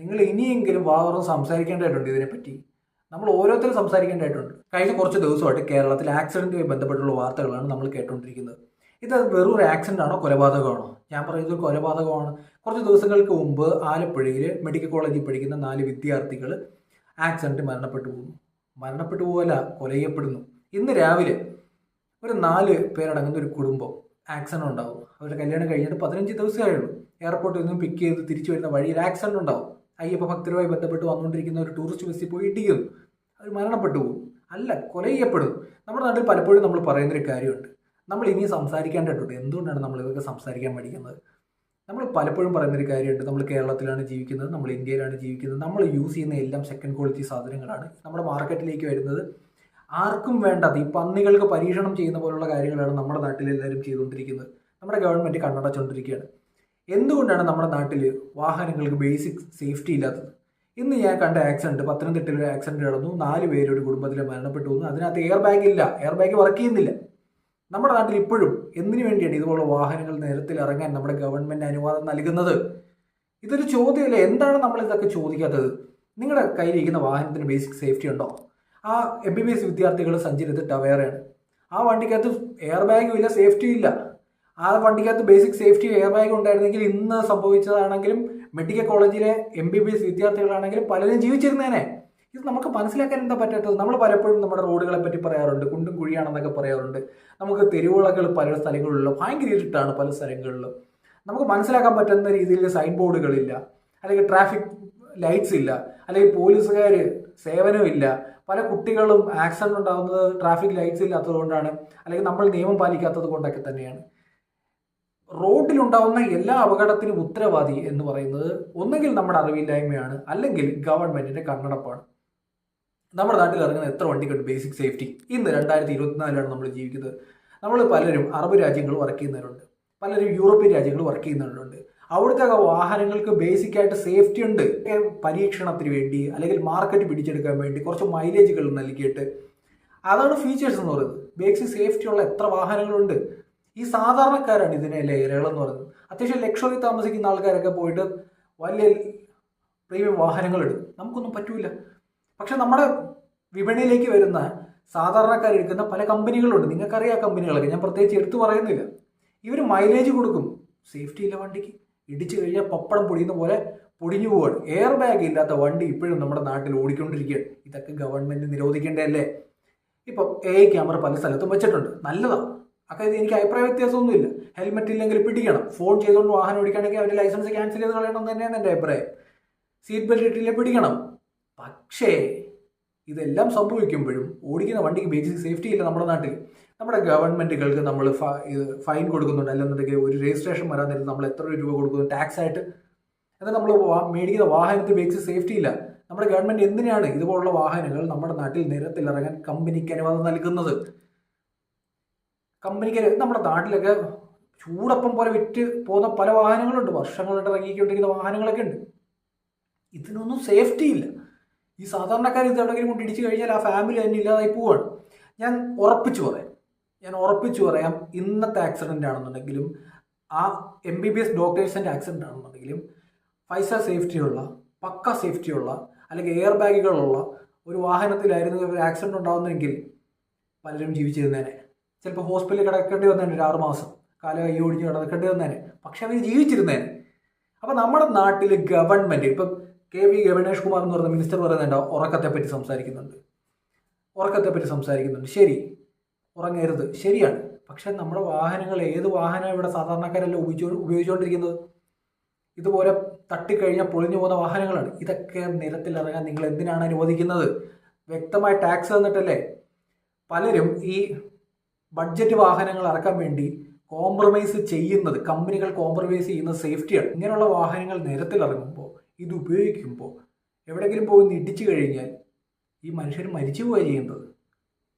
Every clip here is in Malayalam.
നിങ്ങൾ ഇനിയെങ്കിലും വാവറും സംസാരിക്കേണ്ടതായിട്ടുണ്ട് ഇതിനെപ്പറ്റി. നമ്മൾ ഓരോരുത്തരും സംസാരിക്കേണ്ടതായിട്ടുണ്ട്. കഴിഞ്ഞ കുറച്ച് ദിവസമായിട്ട് കേരളത്തിൽ ആക്സിഡന്റുമായി ബന്ധപ്പെട്ടുള്ള വാർത്തകളാണ് നമ്മൾ കേട്ടുകൊണ്ടിരിക്കുന്നത്. ഇത് വെറും ഒരു ആക്സിഡന്റ് ആണോ കൊലപാതകമാണോ? ഞാൻ പറയുന്നത് കൊലപാതകമാണ്. കുറച്ച് ദിവസങ്ങൾക്ക് മുമ്പ് ആലപ്പുഴയിൽ മെഡിക്കൽ കോളേജിൽ പഠിക്കുന്ന നാല് വിദ്യാർത്ഥികൾ ആക്സിഡന്റ് മരണപ്പെട്ടു പോകുന്നു മരണപ്പെട്ടു പോകല കൊല ചെയ്യപ്പെടുന്നു ഇന്ന് രാവിലെ ഒരു നാല് പേരടങ്ങുന്ന ഒരു കുടുംബം ആക്സിഡന്റ് ഉണ്ടാവും അവരുടെ കല്യാണം കഴിഞ്ഞിട്ട് പതിനഞ്ച് ദിവസമായുള്ളൂ എയർപോർട്ടിൽ നിന്നും പിക്ക് ചെയ്ത് തിരിച്ചു വരുന്ന വഴിയിൽ ആക്സിഡന്റ് ഉണ്ടാവും. അയ്യപ്പ ഭക്തരുമായി ബന്ധപ്പെട്ട് വന്നുകൊണ്ടിരിക്കുന്ന ഒരു ടൂറിസ്റ്റ് ബസ്സിൽ പോയി ഇടിക്കുന്നു അവർ മരണപ്പെട്ടു പോകും അല്ല കൊല ചെയ്യപ്പെടും നമ്മുടെ നാട്ടിൽ പലപ്പോഴും നമ്മൾ പറയുന്നൊരു കാര്യമുണ്ട്. നമ്മൾ ഇനി സംസാരിക്കേണ്ടതുണ്ട് എന്തുകൊണ്ടാണ് നമ്മൾ ഇതൊക്കെ സംസാരിക്കാൻ പഠിക്കുന്നത് നമ്മൾ പലപ്പോഴും പറയുന്നൊരു കാര്യമുണ്ട്. നമ്മൾ കേരളത്തിലാണ് ജീവിക്കുന്നത്. നമ്മൾ ഇന്ത്യയിലാണ് ജീവിക്കുന്നത്. നമ്മൾ യൂസ് ചെയ്യുന്ന എല്ലാം സെക്കൻഡ് ക്വാളിറ്റി സാധനങ്ങളാണ്. നമ്മുടെ മാർക്കറ്റിലേക്ക് വരുന്നത് ആർക്കും വേണ്ടാത്ത ഈ പന്നികൾക്ക് പരീക്ഷണം ചെയ്യുന്ന പോലുള്ള കാര്യങ്ങളാണ് നമ്മുടെ നാട്ടിൽ എല്ലാവരും ചെയ്തുകൊണ്ടിരിക്കുന്നത്. നമ്മുടെ ഗവൺമെന്റ് കണ്ണടച്ചുകൊണ്ടിരിക്കുകയാണ് എന്തുകൊണ്ടാണ് നമ്മുടെ നാട്ടിൽ വാഹനങ്ങൾക്ക് ബേസിക് സേഫ്റ്റി ഇല്ലാത്തത്? ഇന്ന് ഞാൻ കണ്ട ആക്സിഡന്റ് പത്തനംതിട്ടയിൽ ഒരു ആക്സിഡന്റ് നടന്നു. നാല് പേര് ഒരു കുടുംബത്തിൽ മരണപ്പെട്ടു വന്നു അതിനകത്ത് എയർ ബാഗ് ഇല്ല. എയർ ബാഗ് വർക്ക് ചെയ്യുന്നില്ല. നമ്മുടെ നാട്ടിൽ ഇപ്പോഴും എന്തിനു വേണ്ടിയാണ് ഇതുപോലെ വാഹനങ്ങൾ നിരത്തിൽ ഇറങ്ങാൻ നമ്മുടെ ഗവൺമെന്റ് അനുവാദം നൽകുന്നത്? ഇതൊരു ചോദ്യമല്ലേ. എന്താണ് നമ്മൾ ഇതൊക്കെ ചോദിക്കാത്തത്? നിങ്ങളുടെ കയ്യിലിരിക്കുന്ന വാഹനത്തിന് ബേസിക് സേഫ്റ്റി ഉണ്ടോ? ആ എം ബി ബി എസ് വിദ്യാർത്ഥികൾ സഞ്ചരിച്ചിട്ട് ടവേറയാണ് ആ വണ്ടിക്കകത്ത് എയർ ബാഗും ഇല്ല സേഫ്റ്റിയും ഇല്ല. ആ വണ്ടിക്കകത്ത് ബേസിക് സേഫ്റ്റി എയർ ബാഗ് ഉണ്ടായിരുന്നെങ്കിൽ ഇന്ന് സംഭവിച്ചതാണെങ്കിലും മെഡിക്കൽ കോളേജിലെ എം ബി ബി എസ് വിദ്യാർത്ഥികളാണെങ്കിലും പലരും ജീവിച്ചിരുന്നേനെ. ഇത് നമുക്ക് മനസ്സിലാക്കാൻ എന്താ പറ്റാത്തത്? നമ്മൾ പലപ്പോഴും നമ്മുടെ റോഡുകളെ പറ്റി പറയാറുണ്ട് കുണ്ടും കുഴിയാണെന്നൊക്കെ പറയാറുണ്ട്. നമുക്ക് തെരുവുകളകൾ പല സ്ഥലങ്ങളിലുള്ള ഭയങ്കര ഇരുട്ടാണ് പല സ്ഥലങ്ങളിലും. നമുക്ക് മനസ്സിലാക്കാൻ പറ്റുന്ന രീതിയിൽ സൈൻ ബോർഡുകളില്ല അല്ലെങ്കിൽ ട്രാഫിക് ലൈറ്റ്സ് ഇല്ല അല്ലെങ്കിൽ പോലീസുകാർ സേവനമില്ല പല കുട്ടികളും ആക്സിഡന്റ് ഉണ്ടാകുന്നത് ട്രാഫിക് ലൈറ്റ്സ് ഇല്ലാത്തത് കൊണ്ടാണ് അല്ലെങ്കിൽ നമ്മൾ നിയമം പാലിക്കാത്തത് കൊണ്ടൊക്കെ തന്നെയാണ്. റോഡിലുണ്ടാവുന്ന എല്ലാ അപകടത്തിനും ഉത്തരവാദി എന്ന് പറയുന്നത് ഒന്നെങ്കിൽ നമ്മുടെ അറിവില്ലായ്മയാണ് അല്ലെങ്കിൽ ഗവൺമെന്റിന്റെ കണ്ണടപ്പാണ്. നമ്മുടെ നാട്ടിൽ ഇറങ്ങുന്ന എത്ര വണ്ടിക്കുണ്ട് ബേസിക് സേഫ്റ്റി ഇന്ന് രണ്ടായിരത്തി ഇരുപത്തിനാലിലാണ് നമ്മൾ ജീവിക്കുന്നത്. നമ്മൾ പലരും അറബ് രാജ്യങ്ങൾ വർക്ക് ചെയ്യുന്നവരുണ്ട്. പലരും യൂറോപ്യൻ രാജ്യങ്ങൾ വർക്ക് ചെയ്യുന്നവരുണ്ട്. അവിടുത്തെ വാഹനങ്ങൾക്ക് ബേസിക് ആയിട്ട് സേഫ്റ്റി ഉണ്ട്. പരീക്ഷണത്തിന് വേണ്ടി അല്ലെങ്കിൽ മാർക്കറ്റ് പിടിച്ചെടുക്കാൻ വേണ്ടി കുറച്ച് മൈലേജുകൾ നൽകിയിട്ട്. അതാണ് ഫീച്ചേഴ്സ് എന്ന് പറയുന്നത്. ബേസിക് സേഫ്റ്റി ഉള്ള എത്ര വാഹനങ്ങളുണ്ട്? ഈ സാധാരണക്കാരാണ് ഇതിനെ ലെയറുകൾ എന്ന് പറയുന്നത്. അത്യാവശ്യം ലക്ഷറി താമസിക്കുന്ന ആൾക്കാരൊക്കെ പോയിട്ട് വലിയ പ്രീമിയം വാഹനങ്ങൾ എടുക്കും. നമുക്കൊന്നും പറ്റൂല. പക്ഷെ നമ്മുടെ വിപണിയിലേക്ക് വരുന്ന സാധാരണക്കാർ എടുക്കുന്ന പല കമ്പനികളുണ്ട്. നിങ്ങൾക്കറിയാം കമ്പനികളൊക്കെ. ഞാൻ പ്രത്യേകിച്ച് എടുത്തു പറയുന്നില്ല. ഇവർ മൈലേജ് കൊടുക്കും. സേഫ്റ്റി ഇല്ല വണ്ടിക്ക്. ഇടിച്ചു കഴിഞ്ഞാൽ പപ്പടം പൊടിയുന്ന പോലെ പൊടിഞ്ഞു പോവാണ്. എയർ ബാഗ് ഇല്ലാത്ത വണ്ടി ഇപ്പോഴും നമ്മുടെ നാട്ടിൽ ഓടിക്കൊണ്ടിരിക്കുകയാണ്. ഇതൊക്കെ ഗവൺമെന്റ് നിരോധിക്കേണ്ടതല്ലേ? ഇപ്പം എ ഐ ക്യാമറ പല സ്ഥലത്തും വെച്ചിട്ടുണ്ട്. നല്ലതാണ് അക്കാര്യത്തിൽ എനിക്ക് അഭിപ്രായ വ്യത്യാസമൊന്നുമില്ല. ഹെൽമെറ്റ് ഇല്ലെങ്കിൽ പിടിക്കണം. ഫോൺ ചെയ്തുകൊണ്ട് വാഹനം ഓടിക്കണമെങ്കിൽ അവരുടെ ലൈസൻസ് ക്യാൻസൽ ചെയ്ത് കളയണം തന്നെയാണ് എന്റെ അഭിപ്രായം. സീറ്റ് ബെൽറ്റ് ഇട്ടില്ലേ പിടിക്കണം. പക്ഷേ ഇതെല്ലാം സംഭവിക്കുമ്പോഴും ഓടിക്കുന്ന വണ്ടിക്ക് ബേസിക് സേഫ്റ്റി ഇല്ല നമ്മുടെ നാട്ടിൽ നമ്മുടെ ഗവൺമെന്റുകൾക്ക് നമ്മൾ ഫൈൻ കൊടുക്കുന്നുണ്ട്. അല്ലെന്നുണ്ടെങ്കിൽ ഒരു രജിസ്ട്രേഷൻ വരാൻ നേരത്ത് നമ്മൾ എത്ര രൂപ കൊടുക്കുന്നു? ടാക്സ് ആയിട്ട്. എന്നാൽ നമ്മൾ മേടിക്കുന്ന വാഹനത്തിന് ബേസിക് സേഫ്റ്റി ഇല്ല. നമ്മുടെ ഗവൺമെന്റ് എന്തിനാണ് ഇതുപോലുള്ള വാഹനങ്ങൾ നമ്മുടെ നാട്ടിൽ നിരത്തിലിറങ്ങാൻ കമ്പനിക്ക് അനുവാദം നൽകുന്നത്? കമ്പനിക്ക് നമ്മുടെ നാട്ടിലൊക്കെ ചൂടപ്പം പോലെ വിറ്റ് പോകുന്ന പല വാഹനങ്ങളുണ്ട്. വർഷങ്ങളായിട്ട് ഇറങ്ങിക്കൊണ്ടിരിക്കുന്ന വാഹനങ്ങളൊക്കെ ഉണ്ട്. ഇതിനൊന്നും സേഫ്റ്റി ഇല്ല. ഈ സാധാരണക്കാർ ഇത് എവിടെയെങ്കിലും കൊണ്ട് ഇടിച്ചു കഴിഞ്ഞാൽ ആ ഫാമിലി തന്നെ ഇല്ലാതായി പോവാണ്. ഞാൻ ഉറപ്പിച്ചു പറയാം. ഞാൻ ഉറപ്പിച്ചു പറയാം ഇന്നത്തെ ആക്സിഡന്റ് ആണെന്നുണ്ടെങ്കിലും ആ എം ബി ബി എസ് ഡോക്ടേഴ്സിന്റെ ആക്സിഡന്റ് ആണെന്നുണ്ടെങ്കിലും ഫൈവ് സ്റ്റാർ സേഫ്റ്റിയുള്ള പക്ക സേഫ്റ്റിയുള്ള അല്ലെങ്കിൽ എയർ ബാഗുകളുള്ള ഒരു വാഹനത്തിലായിരുന്നു ഒരു ആക്സിഡന്റ് ഉണ്ടാകുന്നതെങ്കിൽ പലരും ജീവിച്ചിരുന്നേനെ. ചിലപ്പോൾ ഹോസ്പിറ്റലിൽ കിടക്കേണ്ടി വന്നേനെ ഒരു ആറുമാസം കാലം കൈ ഓടിച്ച് കിടക്കേണ്ടി വന്നേനെ. പക്ഷെ അവർ ജീവിച്ചിരുന്നേനെ. അപ്പം നമ്മുടെ നാട്ടിൽ ഗവൺമെന്റ് ഇപ്പം കെ വി ഗണേഷ് കുമാർ എന്ന് പറയുന്ന മിനിസ്റ്റർ പറയുന്നുണ്ട് ഉറക്കത്തെപ്പറ്റി സംസാരിക്കുന്നുണ്ട്. ഉറക്കത്തെപ്പറ്റി സംസാരിക്കുന്നുണ്ട്. ശരി. ഉറങ്ങരുത്. ശരിയാണ്. പക്ഷെ നമ്മുടെ വാഹനങ്ങൾ ഏത് വാഹനം ഇവിടെ സാധാരണക്കാരെല്ലാം ഉപയോഗിച്ചു ഉപയോഗിച്ചുകൊണ്ടിരിക്കുന്നത് ഇതുപോലെ തട്ടിക്കഴിഞ്ഞാൽ പൊളിഞ്ഞു പോകുന്ന വാഹനങ്ങളാണ്. ഇതൊക്കെ നിരത്തിലിറങ്ങാൻ നിങ്ങൾ എന്തിനാണ് അനുവദിക്കുന്നത്? വ്യക്തമായ ടാക്സ് തന്നിട്ടല്ലേ? പലരും ഈ ബഡ്ജറ്റ് വാഹനങ്ങൾ ഇറക്കാൻ വേണ്ടി കോംപ്രമൈസ് ചെയ്യുന്നത് കമ്പനികൾ കോംപ്രമൈസ് ചെയ്യുന്ന സേഫ്റ്റിയാണ് ഇങ്ങനെയുള്ള വാഹനങ്ങൾ നിരത്തിൽ ഇറങ്ങുമ്പോൾ ഇത് ഉപയോഗിക്കുമ്പോൾ എവിടെയെങ്കിലും പോയി ഇടിച്ചു കഴിഞ്ഞാൽ ഈ മനുഷ്യർ മരിച്ചു പോവുക ചെയ്യുന്നത്.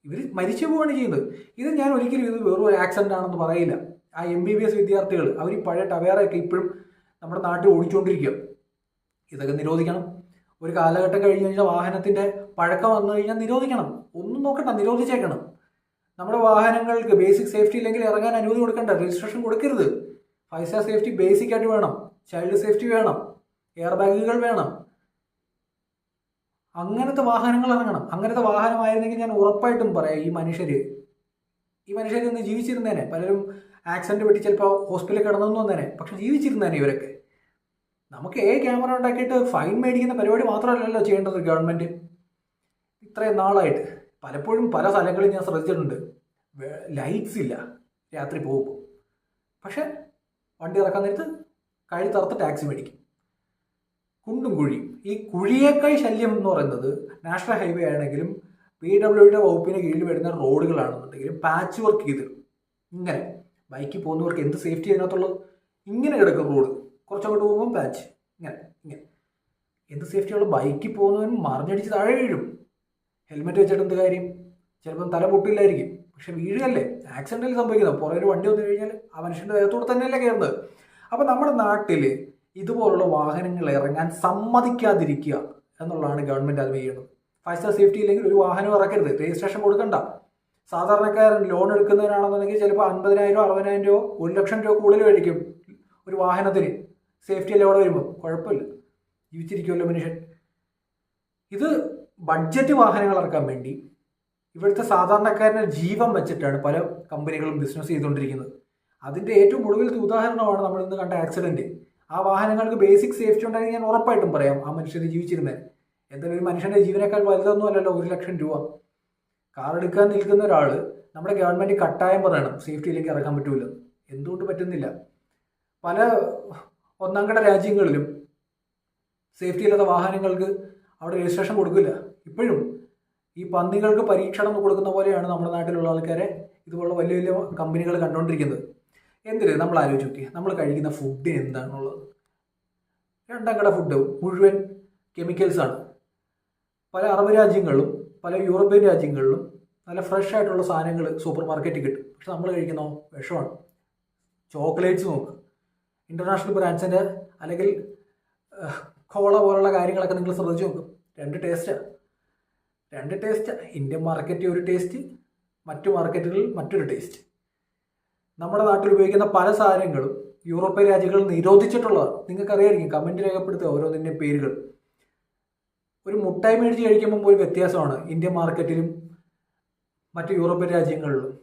ഇവർ മരിച്ചു പോവുകയാണ് ചെയ്യുന്നത്. ഇത് ഞാൻ ഒരിക്കലും ഇത് വെറും ഒരു ആക്സിഡന്റ് ആണെന്ന് പറയില്ല. ആ എം ബി ബി എസ് വിദ്യാർത്ഥികൾ അവർ ഈ പഴയ ടവേറൊക്കെ ഇപ്പോഴും നമ്മുടെ നാട്ടിൽ ഓടിച്ചുകൊണ്ടിരിക്കുക ഇതൊക്കെ നിരോധിക്കണം. ഒരു കാലഘട്ടം കഴിഞ്ഞ് കഴിഞ്ഞാൽ വാഹനത്തിന്റെ പഴക്കം വന്നു കഴിഞ്ഞാൽ നിരോധിക്കണം. ഒന്നും നോക്കണ്ട നിരോധിച്ചേക്കണം. നമ്മുടെ വാഹനങ്ങൾക്ക് ബേസിക് സേഫ്റ്റി ഇല്ലെങ്കിൽ ഇറങ്ങാൻ അനുമതി കൊടുക്കേണ്ട. രജിസ്ട്രേഷൻ കൊടുക്കരുത്. ഫൈവ് സ്റ്റാർ സേഫ്റ്റി ബേസിക് ആയിട്ട് വേണം. ചൈൽഡ് സേഫ്റ്റി വേണം. എയർ ബാഗുകൾ വേണം. അങ്ങനത്തെ വാഹനങ്ങൾ ഇറങ്ങണം. അങ്ങനത്തെ വാഹനമായിരുന്നെങ്കിൽ ഞാൻ ഉറപ്പായിട്ടും പറയാം ഈ മനുഷ്യര്. ഈ മനുഷ്യർ ഇന്ന് ജീവിച്ചിരുന്നേനെ. പലരും ആക്സിഡന്റ് പറ്റി ചിലപ്പോൾ ഹോസ്പിറ്റലിൽ കിടന്നു വന്നേനെ. പക്ഷെ ജീവിച്ചിരുന്നേനെ ഇവരൊക്കെ. നമുക്ക് ഏ ക്യാമറ ഉണ്ടാക്കിയിട്ട് ഫൈൻ മേടിക്കുന്ന പരിപാടി മാത്രമല്ലല്ലോ ചെയ്യേണ്ടത് ഗവൺമെന്റ്. ഇത്രയും നാളായിട്ട്. പലപ്പോഴും പല സ്ഥലങ്ങളിൽ ഞാൻ ശ്രദ്ധിച്ചിട്ടുണ്ട്. ലൈറ്റ്സ് ഇല്ല. രാത്രി പോകുമ്പോൾ പക്ഷെ വണ്ടി ഇറക്കാൻ നേരത്ത് കഴുത്തറുത്ത് ടാക്സി മേടിക്കും. കുണ്ടും കുഴിയും. ഈ കുഴിയേക്കാൾ ശല്യം എന്ന് പറയുന്നത് നാഷണൽ ഹൈവേ ആണെങ്കിലും പി ഡബ്ല്യുയുടെ വകുപ്പിന് കീഴിൽ വരുന്ന റോഡുകളാണെന്നുണ്ടെങ്കിലും പാച്ച് വർക്ക് ചെയ്ത് ഇങ്ങനെ ബൈക്കിൽ പോകുന്നവർക്ക് എന്ത് സേഫ്റ്റി അതിനകത്തുള്ളത്? ഇങ്ങനെ കിടക്കും റോഡ് കുറച്ചങ്ങോട്ട് പോകുമ്പോൾ പാച്ച് ഇങ്ങനെ ഇങ്ങനെ. എന്ത് സേഫ്റ്റിയുള്ള ബൈക്കിൽ പോകുന്നവൻ മറിഞ്ഞടിച്ച് താഴെ വീഴും. ഹെൽമെറ്റ് വെച്ചിട്ട് എന്ത് കാര്യം? ചിലപ്പം തല പൊട്ടില്ലായിരിക്കും. പക്ഷെ വീഴല്ലേ ആക്സിഡന്റിൽ സംഭവിക്കുന്നത്. പുറകെ വണ്ടി വന്നു കഴിഞ്ഞാൽ ആ മനുഷ്യന്റെ ദേഹത്തോടെ തന്നെയല്ലേ കയറുന്നത്. അപ്പം നമ്മുടെ നാട്ടിൽ ഇതുപോലുള്ള വാഹനങ്ങൾ ഇറങ്ങാൻ സമ്മതിക്കാതിരിക്കുക എന്നുള്ളതാണ് ഗവൺമെന്റ് അത് ചെയ്യുന്നത്. ഫൈവ് സ്റ്റാർ സേഫ്റ്റി ഇല്ലെങ്കിൽ ഒരു വാഹനം ഇറക്കരുത്. രജിസ്ട്രേഷൻ കൊടുക്കണ്ട. സാധാരണക്കാരൻ ലോൺ എടുക്കുന്നവരാണെന്നുണ്ടെങ്കിൽ ചിലപ്പോൾ അൻപതിനായിരം അറുപതിനായിരം രൂപ ഒരു ലക്ഷം രൂപ കൂടുതൽ മേടിക്കും ഒരു വാഹനത്തിന്. സേഫ്റ്റി അല്ലേ അവിടെ വരുമ്പോൾ? കുഴപ്പമില്ല. ജീവിച്ചിരിക്കുമല്ലോ മനുഷ്യൻ. ഇത് ബഡ്ജറ്റ് വാഹനങ്ങൾ ഇറക്കാൻ വേണ്ടി ഇവിടുത്തെ സാധാരണക്കാരന്റെ ജീവൻ വെച്ചിട്ടാണ് പല കമ്പനികളും ബിസിനസ് ചെയ്തുകൊണ്ടിരിക്കുന്നത്. അതിന്റെ ഏറ്റവും ഒടുവിലത്തെ ഉദാഹരണമാണ് നമ്മൾ ഇന്ന് കണ്ട ആക്സിഡന്റ് ആ വാഹനങ്ങൾക്ക് ബേസിക് സേഫ്റ്റി ഉണ്ടായിരുന്നു ഞാൻ ഉറപ്പായിട്ടും പറയാം ആ മനുഷ്യർ ജീവിച്ചിരുന്നത് എന്തായാലും ഒരു മനുഷ്യന്റെ ജീവനേക്കാൾ വലുതൊന്നും അല്ലല്ലോ ഒരു ലക്ഷം രൂപ. കാർ എടുക്കാൻ നിൽക്കുന്ന ഒരാൾ നമ്മുടെ ഗവൺമെന്റ് കട്ടായം പറയണം സേഫ്റ്റിയിലേക്ക് ഇറക്കാൻ പറ്റൂല. എന്തുകൊണ്ട് പറ്റുന്നില്ല? പല ഒന്നാം രാജ്യങ്ങളിലും സേഫ്റ്റി ഇല്ലാത്ത വാഹനങ്ങൾക്ക് അവിടെ രജിസ്ട്രേഷൻ കൊടുക്കില്ല. ഇപ്പോഴും ഈ പന്നികൾക്ക് പരീക്ഷണം കൊടുക്കുന്ന പോലെയാണ് നമ്മുടെ നാട്ടിലുള്ള ആൾക്കാരെ ഇതുപോലുള്ള വലിയ വലിയ കമ്പനികൾ കണ്ടുകൊണ്ടിരിക്കുന്നത്. എന്തിന്? നമ്മൾ ആലോചിച്ച് നോക്കി നമ്മൾ കഴിക്കുന്ന ഫുഡ് എന്താണുള്ളത്? രണ്ടാം കട ഫുഡ് മുഴുവൻ കെമിക്കൽസാണ് പല അറബ് രാജ്യങ്ങളിലും പല യൂറോപ്യൻ രാജ്യങ്ങളിലും നല്ല ഫ്രഷ് ആയിട്ടുള്ള സാധനങ്ങൾ സൂപ്പർ മാർക്കറ്റിൽ കിട്ടും. പക്ഷെ നമ്മൾ കഴിക്കുന്നോ വിഷമാണ്. ചോക്ലേറ്റ്സ് നോക്ക്. ഇന്റർനാഷണൽ ബ്രാൻഡ്സിന്റെ അല്ലെങ്കിൽ കോള പോലുള്ള കാര്യങ്ങളൊക്കെ നിങ്ങൾ ശ്രദ്ധിച്ച് നോക്കും. രണ്ട് ടേസ്റ്റാണ് രണ്ട് ടേസ്റ്റ് ഇന്ത്യൻ മാർക്കറ്റിൽ ഒരു ടേസ്റ്റ് മറ്റു മാർക്കറ്റുകളിൽ മറ്റൊരു ടേസ്റ്റ് നമ്മുടെ നാട്ടിൽ ഉപയോഗിക്കുന്ന പല സാധനങ്ങളും യൂറോപ്യൻ രാജ്യങ്ങളിൽ നിരോധിച്ചിട്ടുള്ളതാണ്. നിങ്ങൾക്ക് അറിയായിരിക്കും കമന്റ് രേഖപ്പെടുത്തുക ഓരോന്നിന്റെ പേരുകൾ. ഒരു മുട്ടായി മേടിച്ച് കഴിക്കുമ്പോൾ ഒരു വ്യത്യാസമാണ് ഇന്ത്യൻ മാർക്കറ്റിലും മറ്റു യൂറോപ്യൻ രാജ്യങ്ങളിലും.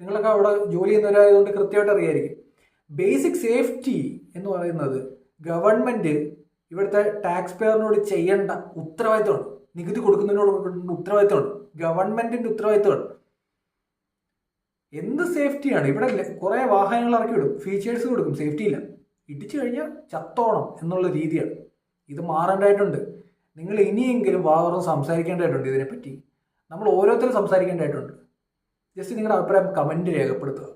നിങ്ങളൊക്കെ അവിടെ ജോലി ചെയ്യുന്നവരായതുകൊണ്ട് കൃത്യമായിട്ട് അറിയായിരിക്കും. ബേസിക് സേഫ്റ്റി എന്ന് പറയുന്നത് ഗവൺമെന്റ് ഇവിടുത്തെ ടാക്സ് പേയറിനോട് ചെയ്യേണ്ട ഉത്തരവാദിത്തമാണ്. നികുതി കൊടുക്കുന്നതിനോട് ഉത്തരവാദിത്തമുണ്ട് ഗവൺമെന്റിന്റെ ഉത്തരവാദിത്തമുണ്ട് എന്ത് സേഫ്റ്റിയാണ്? ഇവിടെ കുറെ വാഹനങ്ങൾ ഇറക്കി വിടും. ഫീച്ചേഴ്സ് കൊടുക്കും. സേഫ്റ്റി ഇല്ല. ഇടിച്ചു കഴിഞ്ഞാൽ ചത്തോണം എന്നുള്ള രീതിയാണ്. ഇത് മാറേണ്ടതായിട്ടുണ്ട്. നിങ്ങൾ ഇനിയെങ്കിലും വാവറും സംസാരിക്കേണ്ടതായിട്ടുണ്ട് ഇതിനെപ്പറ്റി. നമ്മൾ ഓരോരുത്തരും സംസാരിക്കേണ്ടതായിട്ടുണ്ട്. ജസ്റ്റ് നിങ്ങളുടെ അഭിപ്രായം കമന്റ് രേഖപ്പെടുത്തുക.